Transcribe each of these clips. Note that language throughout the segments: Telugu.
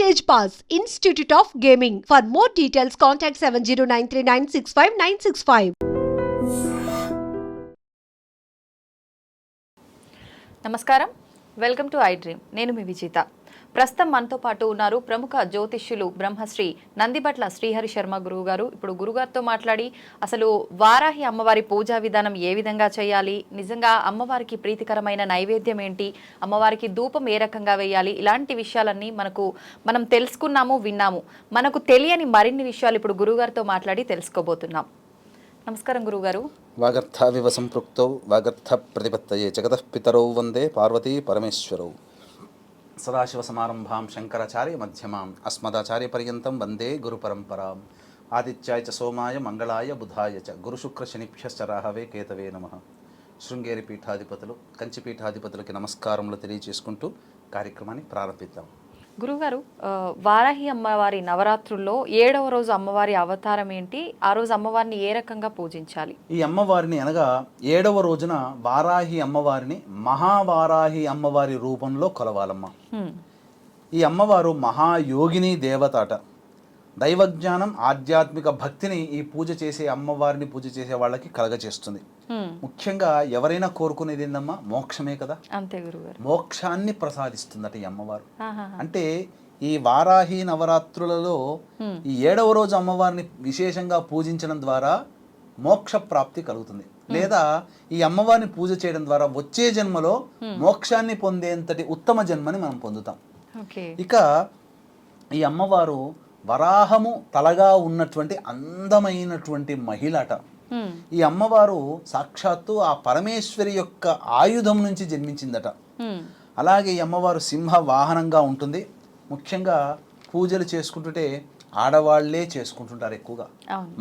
Stage pass institute of gaming for more details contact seven zero nine three nine six five nine six five నమస్కారం. వెల్కమ్ టు ఐ డ్రీమ్ నేను మీ విజేత. ప్రస్తుతం మనతో పాటు ఉన్నారు ప్రముఖ జ్యోతిష్యులు బ్రహ్మశ్రీ నందిబట్ల శ్రీహరి శర్మ గురువు గారు ఇప్పుడు గురుగారితో మాట్లాడి అసలు వారాహి అమ్మవారి పూజా విధానం ఏ విధంగా చేయాలి? నిజంగా అమ్మవారికి ప్రీతికరమైన నైవేద్యం ఏంటి? అమ్మవారికి ధూపం ఏ రకంగా వేయాలి? ఇలాంటి విషయాలన్నీ మనకు మనం తెలుసుకున్నాము విన్నాము. మనకు తెలియని మరిన్ని విషయాలు ఇప్పుడు గురుగారితో మాట్లాడి తెలుసుకోబోతున్నాం. నమస్కారం గురుగారు వాగర్థావివ సంపృక్తౌ వాగర్థ ప్రతిపత్తయే జగతః పితరౌ వందే పార్వతీ పరమేశ్వరౌ. సదాశివసమారంభాం శంకరాచార్య మధ్యమాం అస్మదాచార్యపర్యంతం వందే గురుపరంపరాం. ఆదిత్యాయ చ సోమాయ మంగళాయ బుధాయ చ గురుశుక్రశనిభ్యశ్చ రాహవే కేతవే నమ. శృంగేరి పీఠాధిపతులు కంచి పీఠాధిపతులకి నమస్కారములు తెలియజేసుకుంటూ కార్యక్రమాన్ని ప్రారంభిద్దాం. గురుగారు వారాహి అమ్మవారి నవరాత్రుల్లో ఏడవ రోజు అమ్మవారి అవతారం ఏంటి? ఆ రోజు అమ్మవారిని ఏ రకంగా పూజించాలి? ఈ అమ్మవారిని అనగా ఏడవ రోజున వారాహి అమ్మవారిని మహావారాహి అమ్మవారి రూపంలో కొలవాలమ్మ. ఈ అమ్మవారు మహాయోగిని దేవతాట. దైవజ్ఞానం ఆధ్యాత్మిక భక్తిని ఈ పూజ చేసే అమ్మవారిని పూజ చేసే వాళ్ళకి కలగచేస్తుంది. ముఖ్యంగా ఎవరైనా కోరుకునేది ఏందమ్మా? మోక్షమే కదా? అంతే గురుగారు. మోక్షాన్ని ప్రసాదిస్తుందట ఈ అమ్మవారు. అంటే ఈ వారాహి నవరాత్రులలో ఈ ఏడవ రోజు అమ్మవారిని విశేషంగా పూజించడం ద్వారా మోక్ష ప్రాప్తి కలుగుతుంది. లేదా ఈ అమ్మవారిని పూజ చేయడం ద్వారా వచ్చే జన్మలో మోక్షాన్ని పొందేంతటి ఉత్తమ జన్మని మనం పొందుతాం. ఇక ఈ అమ్మవారు వరాహము తలగా ఉన్నటువంటి అందమైనటువంటి మహిళట. ఈ అమ్మవారు సాక్షాత్తు ఆ పరమేశ్వరి యొక్క ఆయుధం నుంచి జన్మించిందట. అలాగే ఈ అమ్మవారు సింహ వాహనంగా ఉంటుంది. ముఖ్యంగా పూజలు చేసుకుంటుంటే ఆడవాళ్ళే చేసుకుంటుంటారు ఎక్కువగా.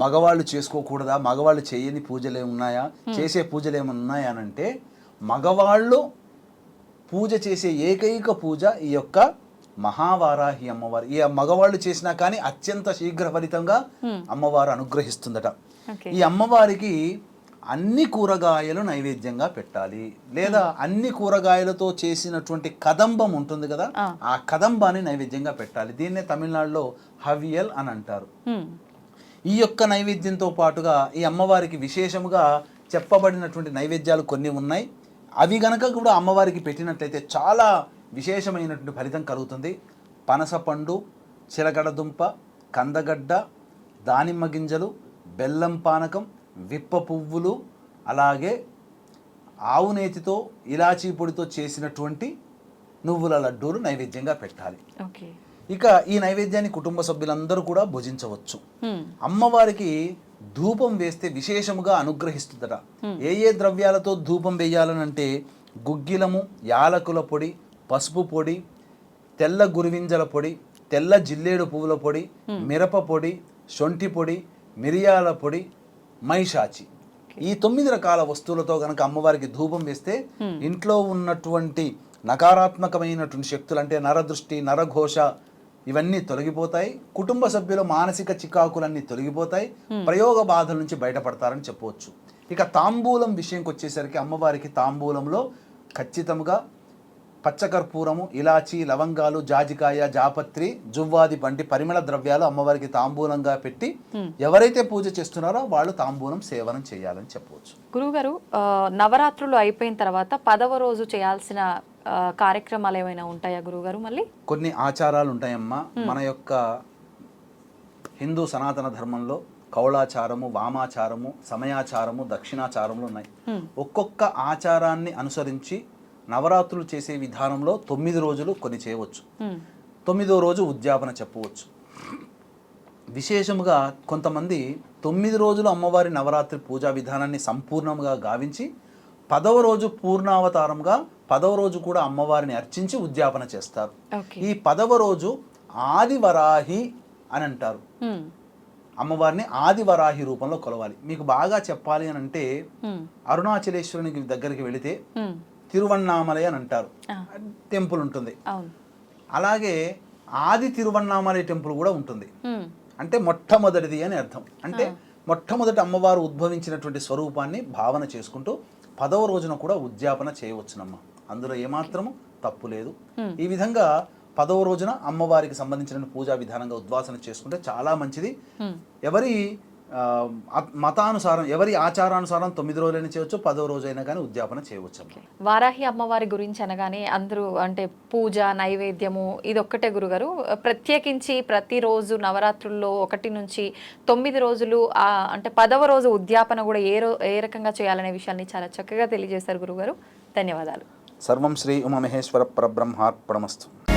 మగవాళ్ళు చేసుకోకూడదా? మగవాళ్ళు చేయని పూజలు ఉన్నాయా చేసే పూజలు ఏమైనా ఉన్నాయా అని అంటే మగవాళ్ళు పూజ చేసే ఏకైక పూజ ఈ యొక్క మహావారాహి అమ్మవారు. ఈ మగవాళ్ళు చేసినా కానీ అత్యంత శీఘ్ర ఫలితంగా అమ్మవారు అనుగ్రహిస్తుందట. ఈ అమ్మవారికి అన్ని కూరగాయలు నైవేద్యంగా పెట్టాలి. లేదా అన్ని కూరగాయలతో చేసినటువంటి కదంబం ఉంటుంది కదా ఆ. కదంబాన్ని నైవేద్యంగా పెట్టాలి. దీన్నే తమిళనాడులో హవియల్ అని అంటారు. హ్మ్. ఈ యొక్క నైవేద్యంతో పాటుగా ఈ అమ్మవారికి విశేషముగా చెప్పబడినటువంటి నైవేద్యాలు కొన్ని ఉన్నాయి. అవి గనక కూడా అమ్మవారికి పెట్టినట్లయితే చాలా విశేషమైనటువంటి ఫలితం కలుగుతుంది. పనసపండు చిలగడదుంప కందగడ్డ దానిమ్మ గింజలు బెల్లం పానకం విప్ప పువ్వులు అలాగే ఆవు నేతితో ఇలాచీ పొడితో చేసినటువంటి నువ్వుల లడ్డూలు నైవేద్యంగా పెట్టాలి. ఇక ఈ నైవేద్యాన్ని కుటుంబ సభ్యులందరూ కూడా భుజించవచ్చు. అమ్మవారికి ధూపం వేస్తే విశేషముగా అనుగ్రహిస్తుందట. ఏ ఏ ద్రవ్యాలతో ధూపం వేయాలనంటే గుగ్గిలము యాలకుల పొడి పసుపు పొడి తెల్ల గురివింజల పొడి తెల్ల జిల్లేడు పువ్వుల పొడి మిరప పొడి శొంఠి పొడి మిరియాల పొడి మైషాచి. ఈ తొమ్మిది రకాల వస్తువులతో గనక అమ్మవారికి ధూపం వేస్తే ఇంట్లో ఉన్నటువంటి నకారాత్మకమైనటువంటి శక్తులు అంటే నరదృష్టి నరఘోష ఇవన్నీ తొలగిపోతాయి. కుటుంబ సభ్యుల మానసిక చికాకులన్నీ తొలగిపోతాయి. ప్రయోగ బాధల నుంచి బయటపడతారని చెప్పవచ్చు. ఇక తాంబూలం విషయంకి వచ్చేసరికి అమ్మవారికి తాంబూలంలో ఖచ్చితంగా పచ్చకర్పూరము ఇలాచి లవంగాలు జాజికాయ జాపత్రి జువ్వాది వంటి పరిమళ ద్రవ్యాలు అమ్మవారికి తాంబూలంగా పెట్టి ఎవరైతే పూజ చేస్తున్నారో వాళ్ళు తాంబూలం సేవనం చేయాలని చెప్పవచ్చు. గురువుగారు ఆ, నవరాత్రులు అయిపోయిన తర్వాత పదవ రోజు చేయాల్సిన కార్యక్రమాలు ఏమైనా ఉంటాయా గురువుగారు మళ్ళీ? కొన్ని ఆచారాలు ఉంటాయమ్మా. మన యొక్క హిందూ సనాతన ధర్మంలో కౌళాచారము వామాచారము సమయాచారము దక్షిణాచారములు ఉన్నాయి. ఒక్కొక్క ఆచారాన్ని అనుసరించి నవరాత్రులు చేసే విధానంలో తొమ్మిది రోజులు కొన్ని చేయవచ్చు. తొమ్మిదో రోజు ఉద్యాపన చెప్పవచ్చు విశేషముగా కొంతమంది తొమ్మిది రోజులు అమ్మవారి నవరాత్రి పూజా విధానాన్ని సంపూర్ణంగా గావించి పదవ రోజు పూర్ణావతారంగా పదవ రోజు కూడా అమ్మవారిని అర్చించి ఉద్యాపన చేస్తారు ఈ పదవ రోజు ఆదివరాహి అని అంటారు. అమ్మవారిని ఆదివరాహి రూపంలో కొలవాలి మీకు బాగా చెప్పాలి అని అంటే. అరుణాచలేశ్వరునికి దగ్గరికి వెళితే. తిరువన్నామలై అని అంటారు. టెంపుల్ ఉంటుంది. అలాగే ఆది తిరువన్నామలై టెంపుల్ కూడా ఉంటుంది. అంటే మొట్టమొదటిది అని అర్థం. అంటే మొట్టమొదటి అమ్మవారు ఉద్భవించినటువంటి స్వరూపాన్ని భావన చేసుకుంటూ పదవ రోజున కూడా ఉద్యాపన చేయవచ్చునమ్మ. అందులో ఏమాత్రము తప్పు లేదు. ఈ విధంగా పదవ రోజున అమ్మవారికి సంబంధించిన పూజా విధానంగా ఉద్వాసన చేసుకుంటే చాలా మంచిది. ఎవరి మతానుసారం ఎవరి ఆచారానుసారం తొమ్మిది రోజులైనా చేయవచ్చు పదవ రోజైనా కానీ ఉద్యాపన చేయవచ్చు. వారాహి అమ్మవారి గురించి అనగానే అందరూ అంటే పూజ నైవేద్యము ఇది ఒక్కటే గురుగారు. ప్రత్యేకించి ప్రతిరోజు నవరాత్రుల్లో ఒకటి నుంచి తొమ్మిది రోజులు అంటే పదవ రోజు ఉద్యాపన కూడా ఏ రో ఏ రకంగా చేయాలనే విషయాన్ని చాలా చక్కగా తెలియజేశారు గురుగారు. ధన్యవాదాలు. సర్వం శ్రీ ఉమమహేశ్వర పరబ్రహ్మార్పణమస్తు.